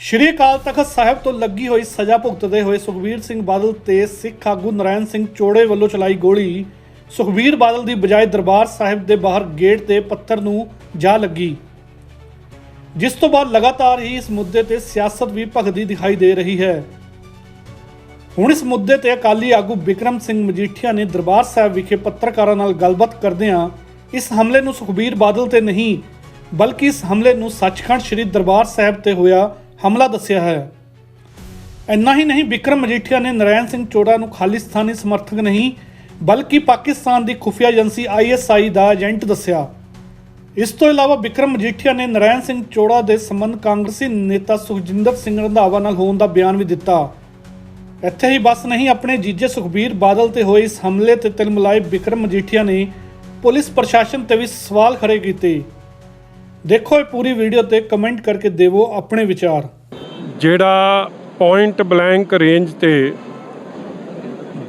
ਸ਼੍ਰੀ ਅਕਾਲ ਤਖਤ ਸਾਹਿਬ ਤੋਂ ਲੱਗੀ ਹੋਈ ਸਜ਼ਾ ਭੁਗਤਦੇ ਹੋਏ ਸੁਖਬੀਰ ਸਿੰਘ ਬਾਦਲ ਤੇ ਸਿੱਖ ਆਗੂ ਨਰਾਇਣ ਸਿੰਘ ਚੋੜੇ ਵੱਲੋਂ ਚਲਾਈ ਗੋਲੀ। ਸੁਖਬੀਰ ਬਾਦਲ ਦੀ ਬਜਾਏ ਦਰਬਾਰ ਸਾਹਿਬ ਦੇ ਬਾਹਰ ਗੇਟ ਤੇ ਪੱਥਰ ਨੂੰ ਜਾ ਲੱਗੀ। ਜਿਸ ਤੋਂ ਬਾਅਦ ਲਗਾਤਾਰ ਹੀ ਇਸ ਮੁੱਦੇ ਤੇ ਸਿਆਸਤ ਵੀ ਭਖਦੀ ਦਿਖਾਈ ਦੇ ਰਹੀ ਹੈ। ਹੁਣ ਇਸ ਮੁੱਦੇ ਤੇ ਅਕਾਲੀ ਆਗੂ ਵਿਕਰਮ ਸਿੰਘ ਮਜੀਠੀਆ ਨੇ ਦਰਬਾਰ ਸਾਹਿਬ ਵਿਖੇ ਪੱਤਰਕਾਰਾਂ ਨਾਲ ਗੱਲਬਾਤ ਕਰਦਿਆਂ ਇਸ ਹਮਲੇ ਨੂੰ ਸੁਖਬੀਰ ਬਾਦਲ ਤੇ ਨਹੀਂ, ਬਲਕਿ ਇਸ ਹਮਲੇ ਨੂੰ ਸੱਚਖੰਡ ਸ੍ਰੀ ਦਰਬਾਰ ਸਾਹਿਬ ਤੇ ਹੋਇਆ ਹਮਲਾ ਦੱਸਿਆ ਹੈ। ਇੰਨਾ ਹੀ ਨਹੀਂ, ਵਿਕਰਮ ਮਜੀਠੀਆ ਨੇ ਨਰਾਇਣ ਸਿੰਘ ਚੋੜਾ ਨੂੰ ਖਾਲਿਸਤਾਨੀ ਸਮਰਥਕ ਨਹੀਂ, ਬਲਕਿ ਪਾਕਿਸਤਾਨ ਦੀ ਖੁਫੀਆ ਏਜੰਸੀ ਆਈਐਸਆਈ ਦਾ ਏਜੰਟ ਦੱਸਿਆ। ਇਸ ਤੋਂ ਇਲਾਵਾ ਵਿਕਰਮ ਮਜੀਠੀਆ ਨੇ ਨਰਾਇਣ ਸਿੰਘ ਚੋੜਾ ਦੇ ਸੰਬੰਧ ਕਾਂਗਰਸੀ ਨੇਤਾ ਸੁਖਜਿੰਦਰ ਸਿੰਘ ਰੰਧਾਵਾ ਨਾਲ ਹੋਣ ਦਾ ਬਿਆਨ ਵੀ ਦਿੱਤਾ। ਇੱਥੇ ਹੀ ਬਸ ਨਹੀਂ, ਆਪਣੇ ਜੀਜੇ ਸੁਖਬੀਰ ਬਾਦਲ ਤੇ ਹੋਏ ਇਸ ਹਮਲੇ ਤੇ ਤਿਲ ਮਿਲਾਏ ਵਿਕਰਮ ਮਜੀਠੀਆ ਨੇ ਪੁਲਿਸ ਪ੍ਰਸ਼ਾਸਨ ਤੇ ਵੀ ਸਵਾਲ ਖੜੇ ਕੀਤੇ। ਦੇਖੋ ਇਹ ਪੂਰੀ ਵੀਡੀਓ ਤੇ ਕਮੈਂਟ ਕਰਕੇ ਦੇਵੋ ਆਪਣੇ ਵਿਚਾਰ। ਜਿਹੜਾ ਪੁਆਇੰਟ ਬਲੈਂਕ ਰੇਂਜ ਤੇ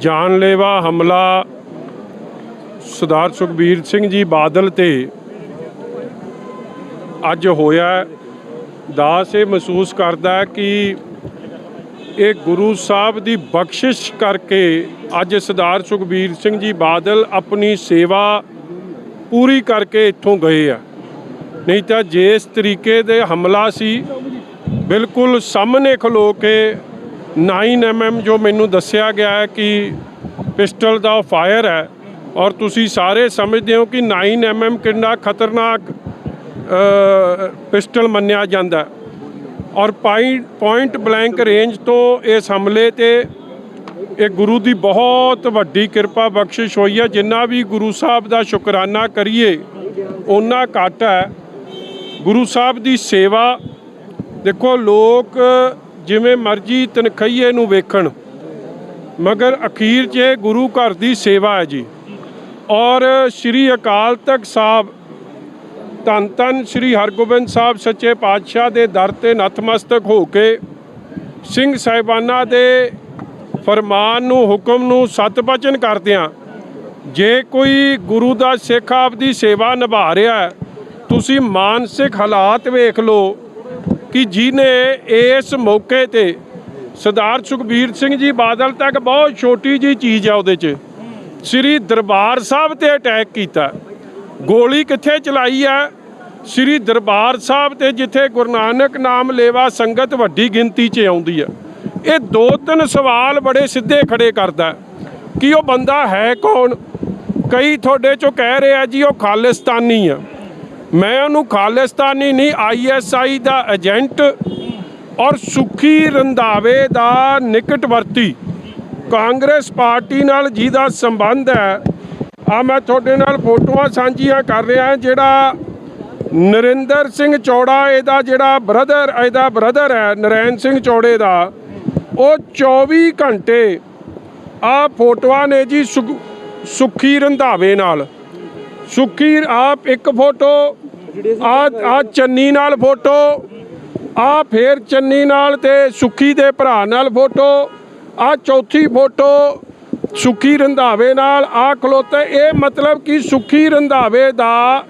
ਜਾਨਲੇਵਾ ਹਮਲਾ ਸਰਦਾਰ ਸੁਖਬੀਰ ਸਿੰਘ ਜੀ ਬਾਦਲ ਤੇ ਅੱਜ ਹੋਇਆ ਦਾਸ ਇਹ ਮਹਿਸੂਸ ਕਰਦਾ ਕਿ ਇਹ ਗੁਰੂ ਸਾਹਿਬ ਦੀ ਬਖਸ਼ਿਸ਼ ਕਰਕੇ ਅੱਜ ਸਰਦਾਰ ਸੁਖਬੀਰ ਸਿੰਘ ਜੀ ਬਾਦਲ ਆਪਣੀ ਸੇਵਾ ਪੂਰੀ ਕਰਕੇ ਇੱਥੋਂ ਗਏ ਆ। ਨਹੀਂ ਤਾਂ ਜਿਸ ਤਰੀਕੇ ਦੇ ਹਮਲਾ ਸੀ ਬਿਲਕੁਲ ਸਾਹਮਣੇ ਖਲੋ ਕੇ 9mm ਜੋ ਮੈਨੂੰ ਦੱਸਿਆ ਗਿਆ ਹੈ ਕਿ ਪਿਸਟਲ ਦਾ ਫਾਇਰ ਹੈ ਔਰ ਤੁਸੀਂ ਸਾਰੇ ਸਮਝਦੇ ਹੋ ਕਿ 9mm ਕਿੰਨਾ ਖਤਰਨਾਕ ਪਿਸਟਲ ਮੰਨਿਆ ਜਾਂਦਾ ਔਰ ਪਾਈ- ਪੁਆਇੰਟ ਬਲੈਂਕ ਰੇਂਜ ਤੋਂ ਇਸ ਹਮਲੇ ਤੇ ਇਹ ਗੁਰੂ ਦੀ ਬਹੁਤ ਵੱਡੀ ਕਿਰਪਾ ਬਖਸ਼ਿਸ਼ ਹੋਈ ਹੈ। ਜਿੰਨਾ ਵੀ ਗੁਰੂ ਸਾਹਿਬ ਦਾ ਸ਼ੁਕਰਾਨਾ ਕਰੀਏ ਉਹਨਾਂ ਘੱਟ ਹੈ। ਗੁਰੂ ਸਾਹਿਬ ਦੀ ਸੇਵਾ ਦੇਖੋ, ਲੋਕ ਜਿਵੇਂ ਮਰਜ਼ੀ ਤਨਖਈਏ ਨੂੰ ਵੇਖਣ, ਮਗਰ ਅਖੀਰ 'ਚ ਗੁਰੂ ਘਰ ਦੀ ਸੇਵਾ ਹੈ ਜੀ। ਔਰ ਸ੍ਰੀ ਅਕਾਲ ਤਖਤ ਸਾਹਿਬ, ਧੰਨ ਧੰਨ ਸ੍ਰੀ ਹਰਗੋਬਿੰਦ ਸਾਹਿਬ ਸੱਚੇ ਪਾਤਸ਼ਾਹ ਦੇ ਦਰ ਤੇ ਨਤਮਸਤਕ ਹੋ ਕੇ ਸਿੰਘ ਸਾਹਿਬਾਨਾਂ ਦੇ ਫਰਮਾਨ ਨੂੰ, ਹੁਕਮ ਨੂੰ ਸਤ ਕਰਦਿਆਂ ਜੇ ਕੋਈ ਗੁਰੂ ਦਾ ਸਿੱਖ ਆਪ ਦੀ ਸੇਵਾ ਨਿਭਾ ਰਿਹਾ ਤੁਸੀਂ ਮਾਨਸਿਕ ਹਾਲਾਤ ਵੇਖ ਲਓ। ਕਿ ਜਿਨੇ ਇਸ ਮੌਕੇ ਤੇ ਸਰਦਾਰ ਸੁਖਬੀਰ ਸਿੰਘ ਜੀ ਬਾਦਲ ਤੱਕ ਬਹੁਤ ਛੋਟੀ ਜੀ ਚੀਜ਼ ਆ ਉਹਦੇ 'ਚ। ਸ੍ਰੀ ਦਰਬਾਰ ਸਾਹਿਬ ਤੇ ਅਟੈਕ ਕੀਤਾ। ਗੋਲੀ ਕਿੱਥੇ ਚਲਾਈ ਹੈ ਸ੍ਰੀ ਦਰਬਾਰ ਸਾਹਿਬ ਤੇ ਜਿੱਥੇ ਗੁਰੂ ਨਾਨਕ ਨਾਮ ਲੇਵਾ ਸੰਗਤ ਵੱਡੀ ਗਿਣਤੀ 'ਚ ਆਉਂਦੀ ਹੈ ਇਹ ਦੋ ਤਿੰਨ ਸਵਾਲ ਬੜੇ ਸਿੱਧੇ ਖੜੇ ਕਰਦਾ। ਕਿ ਉਹ ਬੰਦਾ ਹੈ ਕੌਣ? ਕਈ ਤੁਹਾਡੇ ਚੋਂ ਕਹਿ ਰਿਹਾ ਜੀ ਉਹ ਖਾਲਿਸਤਾਨੀ ਆ। ਮੈਂ ਉਹਨੂੰ ਖਾਲਿਸਤਾਨੀ ਨਹੀਂ ਆਈਐਸਆਈ ਦਾ ਏਜੰਟ ਔਰ ਸੁਖੀ ਰੰਧਾਵੇ ਦਾ ਨਿਕਟਵਰਤੀ। ਕਾਂਗਰਸ ਪਾਰਟੀ ਨਾਲ ਜਿਹਦਾ ਸੰਬੰਧ ਹੈ, ਆ ਮੈਂ ਤੁਹਾਡੇ ਨਾਲ ਫੋਟੋਆਂ ਸਾਂਝੀਆਂ ਕਰ ਰਿਹਾ ਜਿਹੜਾ ਨਰਿੰਦਰ ਸਿੰਘ ਚੌੜਾ, ਇਹਦਾ ਜਿਹੜਾ ਬ੍ਰਦਰ, ਇਹਦਾ ਬ੍ਰਦਰ ਹੈ ਨਰੈਣ ਸਿੰਘ ਚੌੜੇ ਦਾ, ਉਹ 24 ਘੰਟੇ ਆ ਫੋਟੋਆਂ ਨੇ ਜੀ ਸੁਖ- ਸੁੱਖੀ ਰੰਧਾਵੇ ਨਾਲ। ਸੁੱਖੀ ਆਪ ਇੱਕ ਫੋਟੋ। ਆ ਆ ਚੰਨੀ ਨਾਲ ਫੋਟੋ। ਆ ਫੇਰ ਚੰਨੀ ਨਾਲ ਤੇ ਸੁੱਖੀ ਦੇ ਭਰਾ ਨਾਲ ਫੋਟੋ। ਆ ਚੌਥੀ ਫੋਟੋ ਸੁੱਖੀ ਰੰਧਾਵੇ ਨਾਲ। ਆ ਖਲੋਤੇ ਇਹ ਮਤਲਬ ਕਿ ਸੁੱਖੀ ਰੰਧਾਵੇ ਦਾ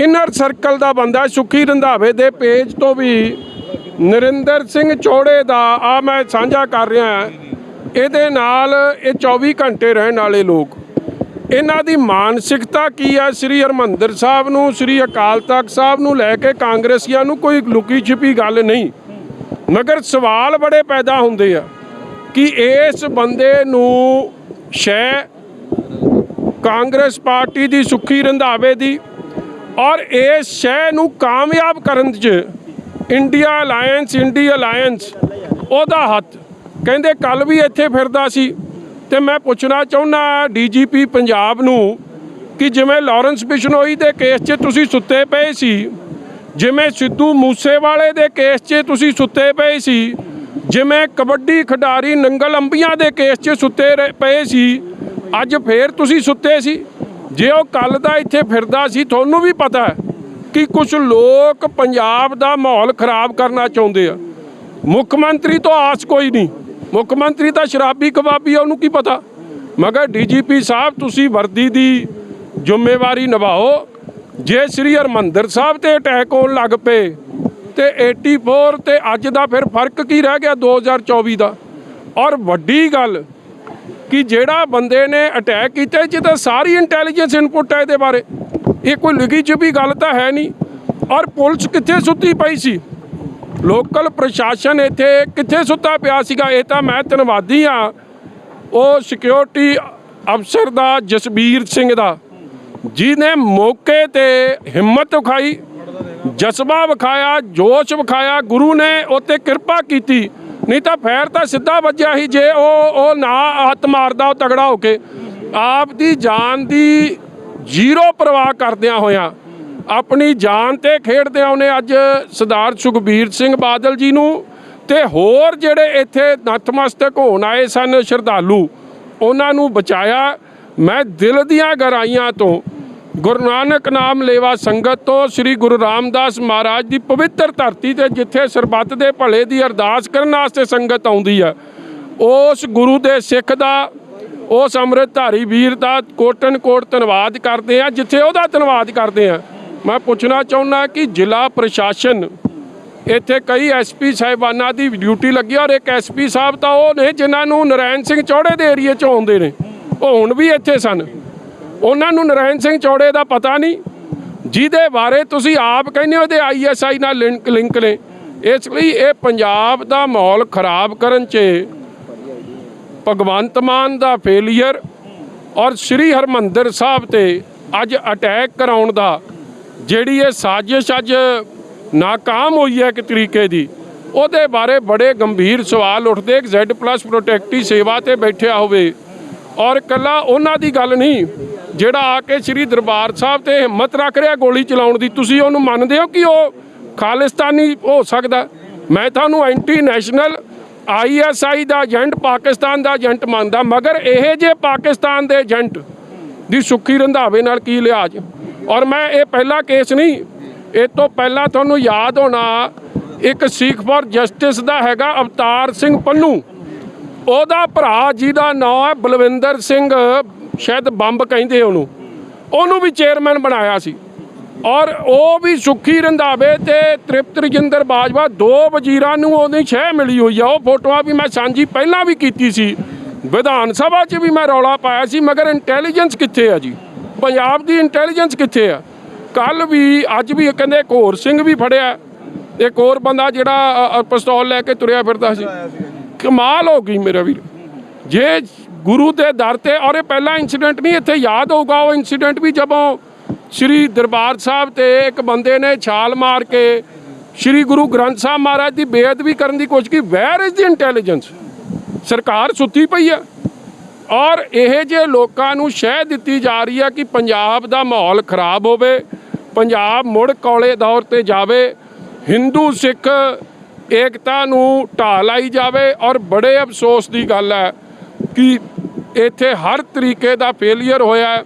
ਇਨਰ ਸਰਕਲ ਦਾ ਬੰਦਾ ਸੁੱਖੀ ਰੰਧਾਵੇ ਦੇ ਪੇਜ ਤੋਂ ਵੀ ਨਰਿੰਦਰ ਸਿੰਘ ਚੌੜੇ ਦਾ, ਆ ਮੈਂ ਸਾਂਝਾ ਕਰ ਰਿਹਾ। ਇਹਦੇ ਨਾਲ ਇਹ 24 ਘੰਟੇ ਰਹਿਣ ਵਾਲੇ ਲੋਕ। ਇਹਨਾਂ ਦੀ ਮਾਨਸਿਕਤਾ ਕੀ ਆ? ਸ੍ਰੀ ਹਰਮੰਦਰ ਸਾਹਿਬ ਨੂੰ, ਸ੍ਰੀ ਅਕਾਲ ਤਖਤ ਸਾਹਿਬ ਨੂੰ ਲੈ ਕੇ ਕਾਂਗਰਸੀਆਂ ਨੂੰ ਕੋਈ ਲੁਕੀ ਛਿਪੀ ਗੱਲ ਨਹੀਂ। ਮਗਰ ਸਵਾਲ ਬੜੇ ਪੈਦਾ ਹੁੰਦੇ ਆ ਕਿ ਇਸ ਬੰਦੇ ਨੂੰ ਸ਼ੈ ਕਾਂਗਰਸ ਪਾਰਟੀ ਦੀ ਸੁੱਖੀ ਰੰਧਾਵੇ ਦੀ ਔਰ ਇਸ ਸ਼ੈ ਨੂੰ ਕਾਮਯਾਬ ਕਰਨ 'ਚ ਇੰਡੀਆ ਅਲਾਈਅੰਸ ਇੰਡੀ ਅਲਾਈਅੰਸ ਉਹਦਾ ਹੱਥ। ਕਹਿੰਦੇ ਕੱਲ ਵੀ ਇੱਥੇ ਫਿਰਦਾ ਸੀ। ਤੇ ਮੈਂ ਪੁੱਛਣਾ ਚਾਹੁੰਦਾ ਡੀਜੀਪੀ ਪੰਜਾਬ ਨੂੰ ਕਿ ਜਿਵੇਂ ਲਾਰੈਂਸ ਬਿਸ਼ਨੋਈ ਦੇ ਕੇਸ 'ਚ ਤੁਸੀਂ ਸੁੱਤੇ ਪਏ ਸੀ, ਜਿਵੇਂ ਸਿੱਧੂ ਮੂਸੇਵਾਲੇ ਦੇ ਕੇਸ 'ਚ ਤੁਸੀਂ ਸੁੱਤੇ ਪਏ ਸੀ, ਜਿਵੇਂ ਕਬੱਡੀ ਖਿਡਾਰੀ ਨੰਗਲ ਅੰਬੀਆਂ ਦੇ ਕੇਸ 'ਚ ਸੁੱਤੇ ਰਹੇ- ਪਏ ਸੀ, ਅੱਜ ਫੇਰ ਤੁਸੀਂ ਸੁੱਤੇ ਸੀ? ਜੇ ਉਹ ਕੱਲ ਦਾ ਇੱਥੇ ਫਿਰਦਾ ਸੀ, ਤੁਹਾਨੂੰ ਵੀ ਪਤਾ ਕਿ ਕੁਝ ਲੋਕ ਪੰਜਾਬ ਦਾ ਮਾਹੌਲ ਖਰਾਬ ਕਰਨਾ ਚਾਹੁੰਦੇ ਆ। ਮੁੱਖ ਮੰਤਰੀ ਤੋਂ ਆਸ ਕੋਈ ਨਹੀਂ। ਮੁੱਖ ਮੰਤਰੀ ਤਾਂ ਸ਼ਰਾਬੀ ਕਬਾਬੀ ਆ, ਉਹਨੂੰ ਕੀ ਪਤਾ? ਮਗਰ ਡੀਜੀਪੀ ਸਾਹਿਬ, ਤੁਸੀਂ ਵਰਦੀ ਦੀ ਜ਼ਿੰਮੇਵਾਰੀ ਨਿਭਾਓ। ਜੇ ਸ੍ਰੀ ਹਰਮੰਦਰ ਸਾਹਿਬ ਤੇ ਅਟੈਕ ਹੋਣ ਲੱਗ ਪਏ, ਤੇ 84 ਤੇ ਅੱਜ ਦਾ ਫਿਰ ਫ਼ਰਕ ਕੀ ਰਹਿ ਗਿਆ 2024 ਦਾ? ਔਰ ਵੱਡੀ ਗੱਲ ਕਿ ਜਿਹੜਾ ਬੰਦੇ ਨੇ ਅਟੈਕ ਕੀਤਾ, ਇਹ ਤਾਂ ਸਾਰੀ ਇੰਟੈਲੀਜੈਂਸ ਇਨਪੁਟ ਹੈ ਇਹਦੇ ਬਾਰੇ। ਇਹ ਕੋਈ ਲਿਖੀ ਚੁਪੀ ਗੱਲ ਤਾਂ ਹੈ ਨਹੀਂ। ਔਰ ਪੁਲਿਸ ਕਿੱਥੇ ਸੁੱਤੀ ਪਈ ਸੀ? ਲੋਕਲ ਪ੍ਰਸ਼ਾਸਨ ਇੱਥੇ ਕਿੱਥੇ ਸੁੱਤਾ ਪਿਆ ਸੀਗਾ? ਇਹ ਤਾਂ ਮੈਂ ਧੰਨਵਾਦੀ ਆ ਉਹ ਸਿਕਿਉਰਿਟੀ ਅਫਸਰ ਦਾ, ਜਸਬੀਰ ਸਿੰਘ ਦਾ, ਜਿਹਨੇ ਮੌਕੇ ਤੇ ਹਿੰਮਤ ਵਿਖਾਈ, ਜਜ਼ਬਾ ਵਿਖਾਇਆ, ਜੋਸ਼ ਵਿਖਾਇਆ, ਗੁਰੂ ਨੇ ਉੱਤੇ ਕਿਰਪਾ ਕੀਤੀ। ਨਹੀਂ ਤਾਂ ਫੈਰ ਤਾਂ ਸਿੱਧਾ ਵੱਜਿਆ ਸੀ ਜੇ ਉਹ ਉਹ ਨਾ ਹੱਥ ਮਾਰਦਾ, ਉਹ ਤਗੜਾ ਹੋ ਕੇ। ਆਪ ਦੀ ਜਾਨ ਦੀ ਜ਼ੀਰੋ ਪਰਵਾਹ ਕਰਦਿਆਂ ਹੋਇਆਂ ਆਪਣੀ ਜਾਨ ਤੇ ਖੇਡਦਿਆਂ ਉਹਨੇ ਅੱਜ ਸਰਦਾਰ ਸੁਖਬੀਰ ਸਿੰਘ ਬਾਦਲ ਜੀ ਨੂੰ ਤੇ ਹੋਰ ਜਿਹੜੇ ਇੱਥੇ ਨਤਮਸਤਕ ਹੋਣ ਆਏ ਸਨ ਸ਼ਰਧਾਲੂ, ਉਹਨਾਂ ਨੂੰ ਬਚਾਇਆ। ਮੈਂ ਦਿਲ ਦੀਆਂ ਗਹਿਰਾਈਆਂ ਤੋਂ ਗੁਰੂ ਨਾਨਕ ਨਾਮ ਲੇਵਾ ਸੰਗਤ ਤੋਂ ਸ੍ਰੀ ਗੁਰੂ ਰਾਮਦਾਸ ਮਹਾਰਾਜ ਦੀ ਪਵਿੱਤਰ ਧਰਤੀ ਤੇ ਜਿੱਥੇ ਸਰਬੱਤ ਦੇ ਭਲੇ ਦੀ ਅਰਦਾਸ ਕਰਨ ਵਾਸਤੇ ਸੰਗਤ ਆਉਂਦੀ ਹੈ ਉਸ ਗੁਰੂ ਦੇ ਸਿੱਖ ਦਾ, ਉਸ ਅੰਮ੍ਰਿਤਧਾਰੀ ਵੀਰ ਦਾ ਕੋਟਨ ਕੋਟ ਧੰਨਵਾਦ ਕਰਦੇ ਆ, ਜਿੱਥੇ ਉਹਦਾ ਧੰਨਵਾਦ ਕਰਦੇ ਆ। ਮੈਂ ਪੁੱਛਣਾ ਚਾਹੁੰਦਾ ਕਿ ਜ਼ਿਲ੍ਹਾ ਪ੍ਰਸ਼ਾਸਨ, ਇੱਥੇ ਕਈ ਐਸਪੀ ਸਾਹਿਬਾਨਾਂ ਦੀ ਡਿਊਟੀ ਲੱਗੀ ਔਰ ਇੱਕ ਐਸਪੀ ਸਾਹਿਬ ਤਾਂ ਉਹ ਨੇ ਜਿਨ੍ਹਾਂ ਨੂੰ ਨਰਾਇਣ ਸਿੰਘ ਚੌੜੇ ਦੇ ਏਰੀਏ 'ਚ ਆਉਂਦੇ ਨੇ। ਉਹ ਹੁਣ ਵੀ ਇੱਥੇ ਸਨ। ਉਹਨਾਂ ਨੂੰ ਨਰਾਇਣ ਸਿੰਘ ਚੌੜੇ ਦਾ ਪਤਾ ਨਹੀਂ। ਜਿਹਦੇ ਬਾਰੇ ਤੁਸੀਂ ਆਪ ਕਹਿੰਦੇ ਹੋ, ਇਹਦੇ ਆਈਐਸਆਈ ਨਾਲ ਲਿੰਕ ਲਿੰਕ ਨੇ। ਇਸ ਲਈ ਇਹ ਪੰਜਾਬ ਦਾ ਮਾਹੌਲ ਖਰਾਬ ਕਰਨ 'ਚ ਭਗਵੰਤ ਮਾਨ ਦਾ ਫੇਲੀਅਰ ਔਰ ਸ੍ਰੀ ਹਰਮੰਦਰ ਸਾਹਿਬ ਤੇ ਅੱਜ ਅਟੈਕ ਕਰਾਉਣ ਦਾ ਜਿਹੜੀ ਇਹ ਸਾਜ਼ਿਸ਼ ਅੱਜ ਨਾਕਾਮ ਹੋਈ ਹੈ ਇੱਕ ਤਰੀਕੇ ਦੀ, ਉਹਦੇ ਬਾਰੇ ਬੜੇ ਗੰਭੀਰ ਸਵਾਲ ਉੱਠਦੇ ਕਿ Z+ ਪ੍ਰੋਟੈਕਟੀ ਸੇਵਾ ਤੇ ਬੈਠਿਆ ਹੋਵੇ। ਔਰ ਕੱਲਾ ਉਹਨਾਂ ਦੀ ਗੱਲ ਨਹੀਂ, ਜਿਹੜਾ ਆ ਕੇ ਸ੍ਰੀ ਦਰਬਾਰ ਸਾਹਿਬ ਤੇ ਹਿੰਮਤ ਰੱਖ ਰਿਹਾ ਗੋਲੀ ਚਲਾਉਣ ਦੀ, ਤੁਸੀਂ ਉਹਨੂੰ ਮੰਨਦੇ ਹੋ ਕਿ ਉਹ ਖਾਲਿਸਤਾਨੀ ਹੋ ਸਕਦਾ? ਮੈਂ ਤੁਹਾਨੂੰ ਐਂਟੀ ਨੈਸ਼ਨਲ ਆਈਐਸਆਈ ਦਾ ਏਜੰਟ, ਪਾਕਿਸਤਾਨ ਦਾ ਏਜੰਟ ਮੰਨਦਾ, ਮਗਰ ਇਹ ਜੇ ਪਾਕਿਸਤਾਨ ਦੇ ਏਜੰਟ ਦੀ ਸੁੱਖੀ ਰੰਧਾਵੇ ਨਾਲ ਕੀ ਲਿਹਾਜ਼? ਔਰ ਮੈਂ ਇਹ ਪਹਿਲਾ ਕੇਸ ਨਹੀਂ, ਇਹ ਤੋਂ ਪਹਿਲਾਂ ਤੁਹਾਨੂੰ ਯਾਦ ਹੋਣਾ, ਇੱਕ ਸਿੱਖ ਫੋਰ ਜਸਟਿਸ ਦਾ ਹੈਗਾ ਅਵਤਾਰ ਸਿੰਘ ਪੰਨੂ। ਉਹਦਾ ਭਰਾ ਜਿਹਦਾ ਨਾਮ ਹੈ ਬਲਵਿੰਦਰ ਸਿੰਘ, ਸ਼ਾਇਦ ਬੰਬ ਕਹਿੰਦੇ ਉਹਨੂੰ। ਉਹਨੂੰ ਵੀ ਚੇਅਰਮੈਨ ਬਣਾਇਆ ਸੀ। ਔਰ ਉਹ ਵੀ ਸੁੱਖੀ ਰੰਧਾਵੇ ਤੇ ਤ੍ਰਿਪਤ ਰਜਿੰਦਰ ਬਾਜਵਾ ਦੋ ਵਜ਼ੀਰਾਂ ਨੂੰ ਉਹਦੀ ਛਹਿ ਮਿਲੀ ਹੋਈ ਆ। ਉਹ ਫੋਟੋਆਂ ਵੀ ਮੈਂ ਸਾਂਝੀ ਪਹਿਲਾਂ ਵੀ ਕੀਤੀ ਸੀ। ਵਿਧਾਨ ਸਭਾ 'ਚ ਵੀ ਮੈਂ ਰੌਲਾ ਪਾਇਆ ਸੀ, ਮਗਰ ਇੰਟੈਲੀਜੈਂਸ ਕਿੱਥੇ ਆ ਜੀ? ਪੰਜਾਬ ਦੀ ਇੰਟੈਲੀਜੈਂਸ ਕਿੱਥੇ ਆ? ਕੱਲ ਵੀ ਅੱਜ ਵੀ ਕਹਿੰਦੇ ਇੱਕ ਹੋਰ ਸਿੰਘ ਵੀ ਫੜਿਆ। ਇੱਕ ਹੋਰ ਬੰਦਾ ਜਿਹੜਾ ਪਿਸਤੌਲ ਲੈ ਕੇ ਤੁਰਿਆ ਫਿਰਦਾ ਸੀ। ਕਮਾਲ ਹੋ ਗਈ ਮੇਰਾ ਵੀਰ। ਜੇ ਗੁਰੂ ਦੇ ਦਰ ਤੇ ਔਰ ਇਹ ਪਹਿਲਾ ਇਨਸੀਡੈਂਟ ਨਹੀਂ ਇੱਥੇ ਯਾਦ ਹੋਊਗਾ ਉਹ ਇਨਸੀਡੈਂਟ ਵੀ ਜਦੋਂ ਸ੍ਰੀ ਦਰਬਾਰ ਸਾਹਿਬ ਤੇ ਇੱਕ ਬੰਦੇ ਨੇ ਛਾਲ ਮਾਰ ਕੇ ਸ੍ਰੀ ਗੁਰੂ ਗ੍ਰੰਥ ਸਾਹਿਬ ਮਹਾਰਾਜ ਦੀ ਬੇਅਦਬੀ ਕਰਨ ਦੀ ਕੋਸ਼ਿਸ਼ ਕੀਤੀ। ਵੈਰ ਇਜ਼ ਦੀ ਇੰਟੈਲੀਜੈਂਸ ਸਰਕਾਰ ਸੁੱਤੀ ਪਈ ਆ। ਔਰ ਇਹ ਜੇ ਲੋਕਾਂ ਨੂੰ ਸ਼ਹਿ ਦਿੱਤੀ ਜਾ ਰਹੀ ਹੈ ਕਿ ਪੰਜਾਬ ਦਾ ਮਾਹੌਲ ਖਰਾਬ ਹੋਵੇ, ਪੰਜਾਬ ਮੁੜ ਕੌਲੇ ਦੌਰ ਤੇ ਜਾਵੇ, ਹਿੰਦੂ, ਸਿੱਖ, ਏਕਤਾ ਨੂੰ ਢਾਹ ਲਾਈ ਜਾਵੇ ਔਰ ਬੜੇ ਅਫਸੋਸ ਦੀ ਗੱਲ ਹੈ ਕਿ ਇੱਥੇ ਹਰ ਤਰੀਕੇ ਦਾ ਫੇਲਿਅਰ ਹੋਇਆ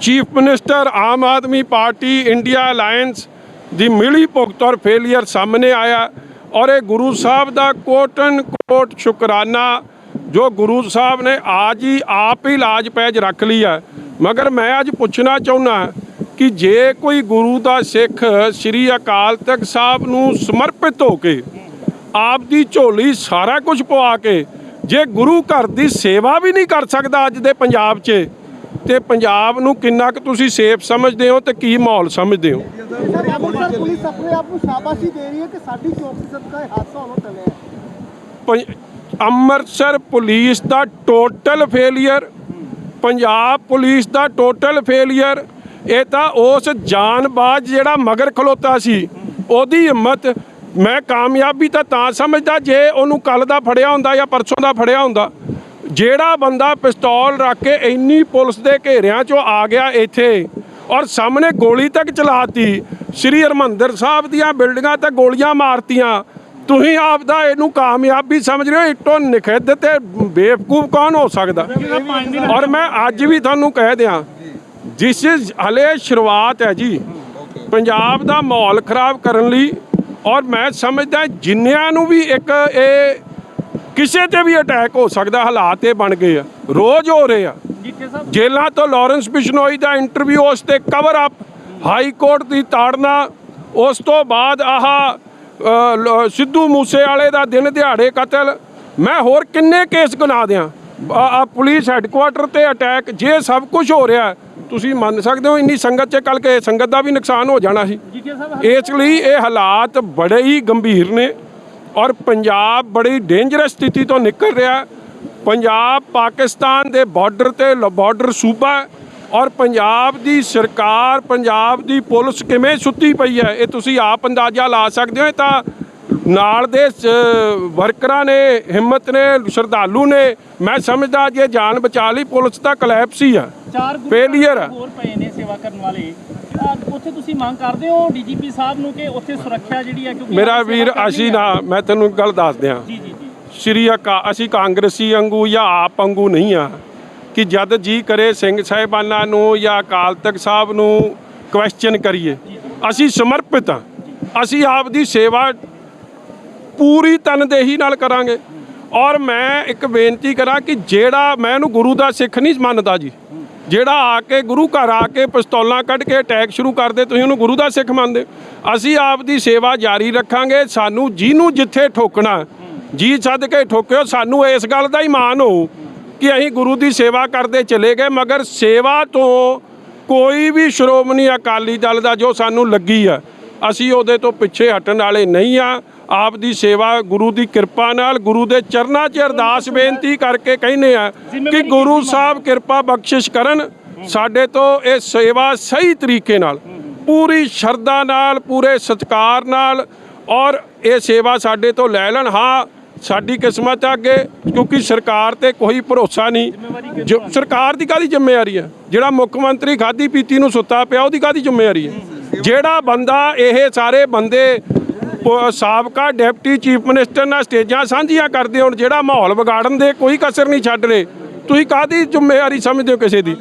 chief minister Aam Aadmi party India alliance ਦੀ ਮਿਲੀ ਭੁਗਤ ਔਰ ਫੇਲਿਅਰ ਸਾਹਮਣੇ ਆਇਆ ਔਰ ਇਹ ਗੁਰੂ ਸਾਹਿਬ ਦਾ ਕੋਟਨ ਕੋਟ ਸ਼ੁਕਰਾਨਾ ਜੋ ਗੁਰੂ ਸਾਹਿਬ ਨੇ ਆਜ ਹੀ ਆਪ ਹੀ ਲਾਜ ਪੈਜ ਰੱਖ ਲਈ ਹੈ ਮਗਰ ਮੈਂ ਅੱਜ ਪੁੱਛਣਾ ਚਾਹੁੰਦਾ ਕਿ ਜੇ ਕੋਈ ਗੁਰੂ ਦਾ ਸਿੱਖ ਸ੍ਰੀ ਅਕਾਲ ਤਖਤ ਸਾਹਿਬ ਨੂੰ ਸਮਰਪਿਤ ਹੋ ਕੇ ਆਪ ਦੀ ਝੋਲੀ ਸਾਰਾ ਕੁਝ ਪਵਾ ਕੇ ਜੇ ਗੁਰੂ ਘਰ ਦੀ ਸੇਵਾ ਵੀ ਨਹੀਂ ਕਰ ਸਕਦਾ ਅੱਜ ਦੇ ਪੰਜਾਬ 'ਚ ਤੇ ਪੰਜਾਬ ਨੂੰ ਕਿੰਨਾ ਕੁ ਤੁਸੀਂ ਸੇਫ ਸਮਝਦੇ ਹੋ ਤੇ ਕੀ ਮਾਹੌਲ ਸਮਝਦੇ ਹੋ? ਪੁਲਿਸ ਆਪਣੇ ਆਪ ਨੂੰ ਸ਼ਾਬਾਸ਼ੀ ਦੇ ਰਹੀ ਹੈ ਕਿ ਸਾਡੀ ਚੌਕਸੀ ਸਦਕਾ ਹਾਦਸਾ ਹੋਣਾ ਪੰਜ- ਅੰਮ੍ਰਿਤਸਰ ਪੁਲਿਸ ਦਾ ਟੋਟਲ ਫੇਲਿਅਰ ਪੰਜਾਬ ਪੁਲਿਸ ਦਾ ਟੋਟਲ ਫੇਲਿਅਰ ਇਹ ਤਾਂ ਉਸ ਜਾਨਬਾਜ਼ ਜਿਹੜਾ ਮਗਰ ਖਲੋਤਾ ਸੀ, ਉਹਦੀ ਹਿੰਮਤ, ਮੈਂ ਕਾਮਯਾਬੀ ਤਾਂ ਤਾਂ ਸਮਝਦਾ ਜੇ ਉਹਨੂੰ ਕੱਲ ਦਾ ਫੜਿਆ ਹੁੰਦਾ ਜਾਂ ਪਰਸੋਂ ਦਾ ਫੜਿਆ ਹੁੰਦਾ, ਜਿਹੜਾ ਬੰਦਾ ਪਿਸਤੌਲ ਰੱਖ ਕੇ ਇੰਨੀ ਪੁਲਿਸ ਦੇ ਘੇਰਿਆਂ 'ਚੋਂ ਆ ਗਿਆ ਇੱਥੇ, ਔਰ ਸਾਹਮਣੇ ਗੋਲੀ ਤੱਕ ਚਲਾਤੀ ਸ੍ਰੀ ਹਰਮੰਦਰ ਸਾਹਿਬ ਦੀਆਂ ਬਿਲਡਿੰਗਾਂ ਤੇ ਗੋਲੀਆਂ ਮਾਰਤੀਆਂ ਤੁਸੀਂ ਆਪ ਦਾ ਇਹਨੂੰ ਕਾਮਯਾਬੀ ਸਮਝ ਰਹੇ ਹੋ, ਇਟੋ ਨਿਖਿੱਧ ਤੇ ਬੇਵਕੂਫ ਕੌਣ ਹੋ ਸਕਦਾ? ਔਰ ਮੈਂ ਅੱਜ ਵੀ ਤੁਹਾਨੂੰ ਕਹਿ ਦਿਆਂ, ਜਿਸ ਹਲੇ ਸ਼ੁਰੂਆਤ ਹੈ ਜੀ। ਪੰਜਾਬ ਦਾ ਮਾਹੌਲ ਖਰਾਬ ਕਰਨ ਲਈ, ਔਰ ਮੈਂ ਸਮਝਦਾ ਜਿੰਨਿਆਂ ਨੂੰ ਵੀ ਇੱਕ ਇਹ ਕਿਸੇ ਤੇ ਵੀ ਅਟੈਕ ਹੋ ਸਕਦਾ, ਹਾਲਾਤ ਇਹ ਬਣ ਗਏ ਆ। ਰੋਜ਼ ਹੋ ਰਹੇ ਆ। ਜੇਲਾਂ ਤੋਂ ਲਾਰੈਂਸ ਬਿਸ਼ਨੋਈ ਦਾ ਇੰਟਰਵਿਊ ਉਸ ਤੇ ਕਵਰ ਅਪ ਹਾਈ ਕੋਰਟ ਦੀ ਤਾੜਨਾ, ਉਸ ਤੋਂ ਬਾਅਦ ਆਹ ਸਿੱਧੂ ਮੂਸੇ ਵਾਲੇ ਦਾ ਦਿਨ ਦਿਹਾੜੇ ਕਤਲ। ਮੈਂ ਹੋਰ ਕਿੰਨੇ ਕੇਸ ਗਿਣਾ ਦਿਆਂ? ਆ ਪੁਲਿਸ ਹੈੱਡਕੁਆਟਰ ਤੇ ਅਟੈਕ ਜੇ ਸਭ ਕੁਝ ਹੋ ਰਿਹਾ ਤੁਸੀਂ ਮੰਨ ਸਕਦੇ ਹੋ ਇੰਨੀ ਸੰਗਤ 'ਚ ਕੱਲ ਕੇ ਸੰਗਤ ਦਾ ਵੀ ਨੁਕਸਾਨ ਹੋ ਜਾਣਾ ਸੀ। ਇਸ ਲਈ ਇਹ ਹਾਲਾਤ ਬੜੇ ਹੀ ਗੰਭੀਰ ਨੇ ਔਰ ਪੰਜਾਬ ਬੜੀ ਡੇਂਜਰਸ ਸਥਿਤੀ ਤੋਂ ਨਿਕਲ ਰਿਹਾ। ਪੰਜਾਬ ਪਾਕਿਸਤਾਨ ਦੇ ਬਾਰਡਰ ਤੇ ਬਾਰਡਰ ਸੂਬਾ ਔਰ ਪੰਜਾਬ ਦੀ ਸਰਕਾਰ ਪੰਜਾਬ ਦੀ ਪੁਲਿਸ ਕਿਵੇਂ ਸੁੱਤੀ ਪਈ ਹੈ? ਇਹ ਤੁਸੀਂ ਆਪ ਅੰਦਾਜ਼ਾ ਲਾ ਸਕਦੇ ਹੋ। ਇਹ ਤਾਂ ਨਾਲ ਦੇ ਵਰਕਰਾਂ ਨੇ ਹਿੰਮਤ ਨੇ ਸ਼ਰਧਾਲੂ ਨੇ ਮੈਂ ਸਮਝਦਾ ਜੇ ਜਾਨ ਬਚਾ ਲਈ ਪੁਲਿਸ ਤਾਂ ਕਲੈਪਸ ਹੀ ਆ। ਆ। ਹੋਰ ਪਏ ਨੇ ਸੇਵਾ ਕਰਨ ਵਾਲੇ। ਉੱਥੇ ਤੁਸੀਂ ਮੰਗ ਕਰਦੇ ਹੋ ਡੀਜੀਪੀ ਸਾਹਿਬ ਨੂੰ ਕਿ ਉੱਥੇ ਸੁਰੱਖਿਆ ਜਿਹੜੀ ਹੈ ਕਿਉਂਕਿ ਮੇਰਾ ਵੀਰ ਅਸੀਂ। ਨਾ ਮੈਂ ਤੈਨੂੰ ਗੱਲ ਦੱਸ ਦਿਆਂ। ਜੀ ਜੀ ਜੀ। ਸ਼੍ਰੀ ਅਕਾ ਅਸੀਂ ਕਾਂਗਰਸੀ ਵਾਂਗੂ ਜਾਂ ਆਪ ਵਾਂਗੂ ਨਹੀਂ ਆ। ਕਿ ਜਦ ਜੀ ਕਰੇ ਸਿੰਘ ਸਾਹਿਬਾਨਾਂ ਨੂੰ ਜਾਂ ਅਕਾਲ ਤਖਤ ਸਾਹਿਬ ਨੂੰ ਕੁਐਸਚਨ ਕਰੀਏ। ਅਸੀਂ ਸਮਰਪਿਤ ਹਾਂ। ਅਸੀਂ ਆਪ ਦੀ ਸੇਵਾ ਪੂਰੀ ਤਨਦੇਹੀ ਨਾਲ ਕਰਾਂਗੇ। ਔਰ ਮੈਂ ਇੱਕ ਬੇਨਤੀ ਕਰਾਂ ਕਿ ਜਿਹੜਾ ਮੈਂ ਇਹਨੂੰ ਗੁਰੂ ਦਾ ਸਿੱਖ ਨਹੀਂ ਮੰਨਦਾ ਜੀ, ਜਿਹੜਾ ਆ ਕੇ ਗੁਰੂ ਘਰ ਆ ਕੇ ਪਿਸਤੌਲਾਂ ਕੱਢ ਕੇ ਅਟੈਕ ਸ਼ੁਰੂ ਕਰਦੇ ਤੁਸੀਂ ਉਹਨੂੰ ਗੁਰੂ ਦਾ ਸਿੱਖ ਮੰਨਦੇ ਅਸੀਂ ਆਪ ਦੀ ਸੇਵਾ ਜਾਰੀ ਰੱਖਾਂਗੇ, ਸਾਨੂੰ ਜਿਹਨੂੰ ਜਿੱਥੇ ਠੋਕਣਾ, ਜੀ ਸੱਦ ਕੇ ਠੋਕਿਓ, ਸਾਨੂੰ ਇਸ ਗੱਲ ਦਾ ਹੀ ਮਾਣ ਹੋ ਕਿ ਅਸੀਂ ਗੁਰੂ ਦੀ ਸੇਵਾ ਕਰਦੇ ਚਲੇ ਗਏ ਮਗਰ ਸੇਵਾ ਤੋਂ ਕੋਈ ਵੀ ਸ਼੍ਰੋਮਣੀ ਅਕਾਲੀ ਦਲ ਦਾ ਜੋ ਸਾਨੂੰ ਲੱਗੀ ਆ ਅਸੀਂ ਉਹਦੇ ਤੋਂ ਪਿੱਛੇ ਹਟਣ ਵਾਲੇ ਨਹੀਂ ਆ। ਆਪ ਦੀ ਸੇਵਾ ਗੁਰੂ ਦੀ ਕਿਰਪਾ ਨਾਲ ਗੁਰੂ ਦੇ ਚਰਨਾਂ 'ਚ ਅਰਦਾਸ ਬੇਨਤੀ ਕਰਕੇ ਕਹਿੰਦੇ ਆ ਕਿ ਗੁਰੂ ਸਾਹਿਬ ਕਿਰਪਾ ਬਖਸ਼ਿਸ਼ ਕਰਨ ਸਾਡੇ ਤੋਂ ਇਹ ਸੇਵਾ ਸਹੀ ਤਰੀਕੇ ਨਾਲ ਪੂਰੀ ਸ਼ਰਧਾ ਨਾਲ ਪੂਰੇ ਸਤਿਕਾਰ ਨਾਲ ਔਰ ਇਹ ਸੇਵਾ ਸਾਡੇ ਤੋਂ ਲੈ ਲੈਣ। ਹਾਂ ਸਾਡੀ ਕਿਸਮਤ ਆ ਅੱਗੇ, ਕਿਉਂਕਿ ਸਰਕਾਰ ਤੇ ਕੋਈ ਭਰੋਸਾ ਨਹੀਂ। ਜੋ ਸਰਕਾਰ ਦੀ ਕਾਦੀ ਜ਼ਿੰਮੇਵਾਰੀ ਹੈ ਜਿਹੜਾ ਮੁੱਖ ਮੰਤਰੀ ਖਾਦੀ ਪੀਤੀ ਨੂੰ ਸੁੱਤਾ ਪਿਆ, ਉਹਦੀ ਕਾਦੀ ਜ਼ਿੰਮੇਵਾਰੀ ਹੈ ਜਿਹੜਾ ਬੰਦਾ ਇਹ ਸਾਰੇ ਬੰਦੇ ਸਾਬਕਾ ਡਿਪਟੀ ਚੀਫ ਮਿਨਿਸਟਰ ਨਾਲ ਸਟੇਜਾਂ ਸਾਂਝੀਆਂ ਕਰਦੇ ਹੋਣ, ਜਿਹੜਾ ਮਾਹੌਲ ਵਿਗਾੜਨ ਦੇ ਕੋਈ ਕਸਰ ਨਹੀਂ ਛੱਡ ਰਹੇ, ਤੁਸੀਂ ਕਾਦੀ ਜ਼ਿੰਮੇਵਾਰੀ ਸਮਝਦੇ ਹੋ ਕਿਸੇ ਦੀ?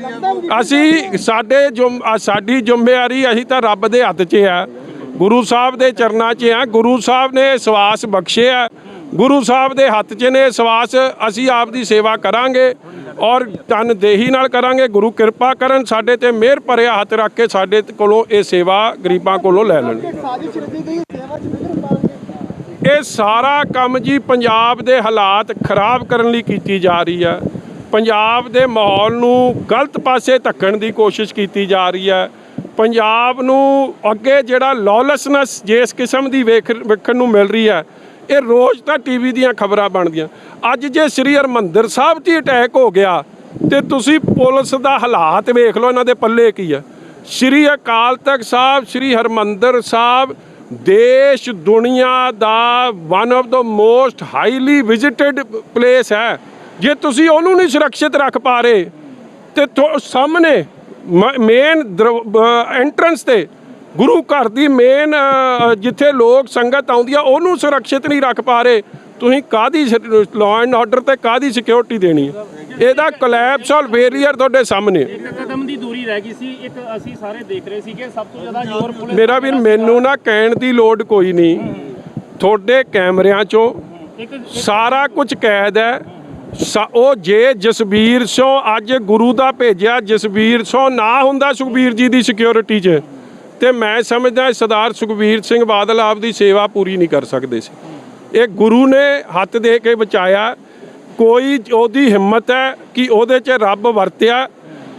ਅਸੀਂ ਸਾਡੇ ਜ਼ਿੰਮ- ਸਾਡੀ ਜ਼ਿੰਮੇਵਾਰੀ ਅਸੀਂ ਤਾਂ ਰੱਬ ਦੇ ਹੱਥ 'ਚ ਆ। ਗੁਰੂ ਸਾਹਿਬ ਦੇ ਚਰਨਾਂ 'ਚ ਆ। ਗੁਰੂ ਸਾਹਿਬ ਨੇ ਸਵਾਸ ਬਖਸ਼ਿਆ। ਗੁਰੂ ਸਾਹਿਬ ਦੇ ਹੱਥ 'ਚ ਨੇ ਸਵਾਸ, ਅਸੀਂ ਆਪ ਦੀ ਸੇਵਾ ਕਰਾਂਗੇ ਔਰ ਤਨ ਦੇਹੀ ਨਾਲ ਕਰਾਂਗੇ। ਗੁਰੂ ਕਿਰਪਾ ਕਰਨ ਸਾਡੇ ਤੇ ਮਿਹਰ ਭਰਿਆ ਹੱਥ ਰੱਖ ਕੇ ਸਾਡੇ ਕੋਲੋਂ ਇਹ ਸੇਵਾ ਗਰੀਬਾਂ ਕੋਲੋਂ ਲੈ ਲੈਣ। ਇਹ ਸਾਰਾ ਕੰਮ ਜੀ ਪੰਜਾਬ ਦੇ ਹਾਲਾਤ ਖਰਾਬ ਕਰਨ ਲਈ ਕੀਤੀ ਜਾ ਰਹੀ ਹੈ ਪੰਜਾਬ ਦੇ ਮਾਹੌਲ ਨੂੰ ਗਲਤ ਪਾਸੇ ਧੱਕਣ ਦੀ ਕੋਸ਼ਿਸ਼ ਕੀਤੀ ਜਾ ਰਹੀ ਹੈ ਪੰਜਾਬ ਨੂੰ ਅੱਗੇ ਜਿਹੜਾ ਲੌਲੈਸਨੈਸ ਜਿਸ ਕਿਸਮ ਦੀ ਵੇਖ, ਵੇਖਣ ਨੂੰ ਮਿਲ ਰਹੀ ਹੈ ਇਹ ਰੋਜ਼ ਤਾਂ ਟੀਵੀ ਦੀਆਂ ਖਬਰਾਂ ਬਣਦੀਆਂ। ਅੱਜ ਜੇ ਸ੍ਰੀ ਹਰਮੰਦਰ ਸਾਹਿਬ 'ਤੇ ਅਟੈਕ ਹੋ ਗਿਆ, ਤੇ ਤੁਸੀਂ ਪੁਲਿਸ ਦਾ ਹਾਲਾਤ ਵੇਖ ਲਓ, ਇਹਨਾਂ ਦੇ ਪੱਲੇ ਕੀ ਹੈ ਸ੍ਰੀ ਅਕਾਲ ਤਖਤ ਸਾਹਿਬ, ਸ੍ਰੀ ਹਰਮੰਦਰ ਸਾਹਿਬ, ਦੇਸ਼, ਦੁਨੀਆ ਦਾ one of the most highly visited place ਹੈ। ਜੇ ਤੁਸੀਂ ਉਹਨੂੰ ਨਹੀਂ ਸੁਰੱਖਿਅਤ ਰੱਖ ਪਾ ਰਹੇ, ਤੇ ਥੋ- ਸਾਹਮਣੇ ਮੇਨ ਐਂਟਰੈਂਸ ਤੇ ਗੁਰੂ ਘਰ ਦੀ ਮੇਨ ਜਿੱਥੇ ਲੋਕ ਸੰਗਤ ਆਉਂਦੀ ਆ ਉਹਨੂੰ ਸੁਰੱਖਿਅਤ ਨਹੀਂ ਰੱਖ ਪਾ ਰਹੇ। ਤੁਸੀਂ ਕਾਦੀ ਲਾਅ ਐਂਡ ਆਰਡਰ ਤੇ ਕਾਦੀ ਸਿਕਿਉਰਿਟੀ ਦੇਣੀ ਹੈ ਇਹਦਾ ਕੋਲੈਪਸ ਔਰ ਫੇਲੀਅਰ ਤੁਹਾਡੇ ਸਾਹਮਣੇ। ਇੱਕ ਕਦਮ ਦੀ ਦੂਰੀ ਰਹਿ ਗਈ ਸੀ ਇੱਕ ਅਸੀਂ ਸਾਰੇ ਦੇਖ ਰਹੇ ਸੀ ਕਿ ਸਭ ਤੋਂ ਜ਼ਿਆਦਾ ਜ਼ੋਰ ਪੁਲਿਸ ਮੇਰਾ ਵੀਰ ਮੈਨੂੰ ਨਾ ਕਹਿਣ ਦੀ ਲੋੜ ਕੋਈ ਨਹੀਂ। ਤੁਹਾਡੇ ਕੈਮਰਿਆਂ 'ਚੋਂ ਸਾਰਾ ਕੁਝ ਕੈਦ ਹੈ। ਸਾ- ਉਹ ਜੇ ਜਸਬੀਰ ਸਿੰਘ ਅੱਜ ਗੁਰੂ ਦਾ ਭੇਜਿਆ ਜਸਬੀਰ ਸਿੰਘ ਨਾ ਹੁੰਦਾ ਸੁਖਬੀਰ ਜੀ ਦੀ ਸਿਕਿਉਰਿਟੀ 'ਚ। ਤੇ ਮੈਂ ਸਮਝਦਾ ਸਰਦਾਰ ਸੁਖਬੀਰ ਸਿੰਘ ਬਾਦਲ ਆਪ ਦੀ ਸੇਵਾ ਪੂਰੀ ਨਹੀਂ ਕਰ ਸਕਦੇ ਸੀ। ਇਹ ਗੁਰੂ ਨੇ ਹੱਥ ਦੇ ਕੇ ਬਚਾਇਆ। ਕੋਈ ਉਹਦੀ ਹਿੰਮਤ ਹੈ ਕਿ ਉਹਦੇ 'ਚ ਰੱਬ ਵਰਤਿਆ।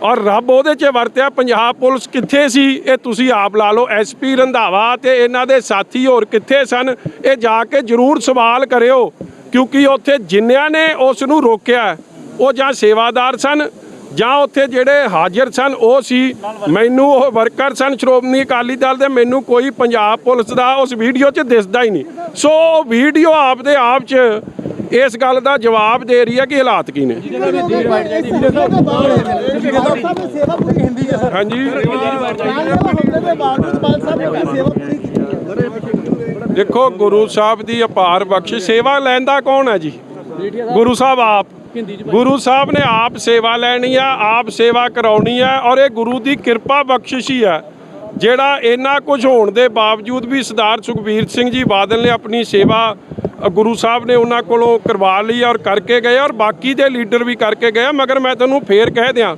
ਔਰ ਰੱਬ ਉਹਦੇ 'ਚ ਵਰਤਿਆ। ਪੰਜਾਬ ਪੁਲਿਸ ਕਿੱਥੇ ਸੀ? ਇਹ ਤੁਸੀਂ ਆਪ ਲਾ ਲਓ। ਐਸਪੀ ਰੰਧਾਵਾ ਤੇ ਇਹਨਾਂ ਦੇ ਸਾਥੀ ਹੋਰ ਕਿੱਥੇ ਸਨ? ਇਹ ਜਾ ਕੇ ਜ਼ਰੂਰ ਸਵਾਲ ਕਰਿਓ। ਕਿਉਂਕਿ ਉੱਥੇ ਜਿੰਨਿਆਂ ਨੇ ਉਸ ਨੂੰ ਰੋਕਿਆ, ਉਹ ਜਾਂ ਸੇਵਾਦਾਰ ਸਨ ਜਾਂ ਉੱਥੇ ਜਿਹੜੇ ਹਾਜ਼ਰ ਸਨ ਉਹ ਸੀ। ਮੈਨੂੰ ਉਹ ਵਰਕਰ ਸਨ ਸ਼੍ਰੋਮਣੀ ਅਕਾਲੀ ਦਲ ਦੇ। ਮੈਨੂੰ ਕੋਈ ਪੰਜਾਬ ਪੁਲਿਸ ਦਾ ਉਸ ਵੀਡੀਓ 'ਚ ਦਿਸਦਾ ਹੀ ਨਹੀਂ। ਸੋ ਉਹ ਵੀਡੀਓ ਆਪ ਦੇ ਆਪ 'ਚ ਇਸ ਗੱਲ ਦਾ ਜਵਾਬ ਦੇ ਰਹੀ ਹੈ ਕਿ ਹਾਲਾਤ ਕੀ ਨੇ। ਹਾਂਜੀ। ਦੇਖੋ ਗੁਰੂ ਸਾਹਿਬ ਦੀ ਅਪਾਰ ਬਖਸ਼ਿਸ਼ ਸੇਵਾ ਲੈਂਦਾ ਕੌਣ ਹੈ ਜੀ? ਗੁਰੂ ਸਾਹਿਬ ਆਪ। ਗੁਰੂ ਸਾਹਿਬ ਨੇ ਆਪ ਸੇਵਾ ਲੈਣੀ ਆ, ਆਪ ਸੇਵਾ ਕਰਾਉਣੀ ਆ ਔਰ ਇਹ ਗੁਰੂ ਦੀ ਕਿਰਪਾ ਬਖਸ਼ਿਸ਼ ਹੀ ਆ। ਜਿਹੜਾ ਇਹਨਾਂ ਕੁਝ ਹੋਣ ਦੇ ਬਾਵਜੂਦ ਵੀ ਸਰਦਾਰ ਸੁਖਬੀਰ ਸਿੰਘ ਜੀ ਬਾਦਲ ਨੇ ਆਪਣੀ ਸੇਵਾ, ਗੁਰੂ ਸਾਹਿਬ ਨੇ ਉਹਨਾਂ ਕੋਲੋਂ ਕਰਵਾ ਲਈ ਔਰ ਕਰਕੇ ਗਏ ਔਰ ਬਾਕੀ ਦੇ ਲੀਡਰ ਵੀ ਕਰਕੇ ਗਏ ਮਗਰ ਮੈਂ ਤੁਹਾਨੂੰ ਫੇਰ ਕਹਿ ਦਿਆਂ,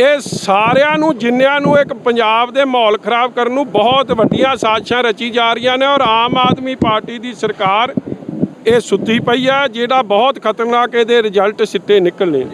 ਇਹ ਸਾਰਿਆਂ ਨੂੰ, ਜਿੰਨਿਆਂ ਨੂੰ ਇੱਕ ਪੰਜਾਬ ਦੇ ਮਾਹੌਲ ਖਰਾਬ ਕਰਨ ਨੂੰ ਬਹੁਤ ਵੱਡੀਆਂ ਸਾਜ਼ਿਸ਼ਾਂ ਰਚੀ ਜਾ ਰਹੀਆਂ ਨੇ ਔਰ ਆਮ ਆਦਮੀ ਪਾਰਟੀ ਦੀ ਸਰਕਾਰ ਇਹ ਸੁੱਤੀ ਪਈ ਆ ਜਿਹੜਾ ਬਹੁਤ ਖਤਰਨਾਕ ਇਹਦੇ ਰਿਜ਼ਲਟ ਸਿੱਟੇ ਨਿਕਲਨੇ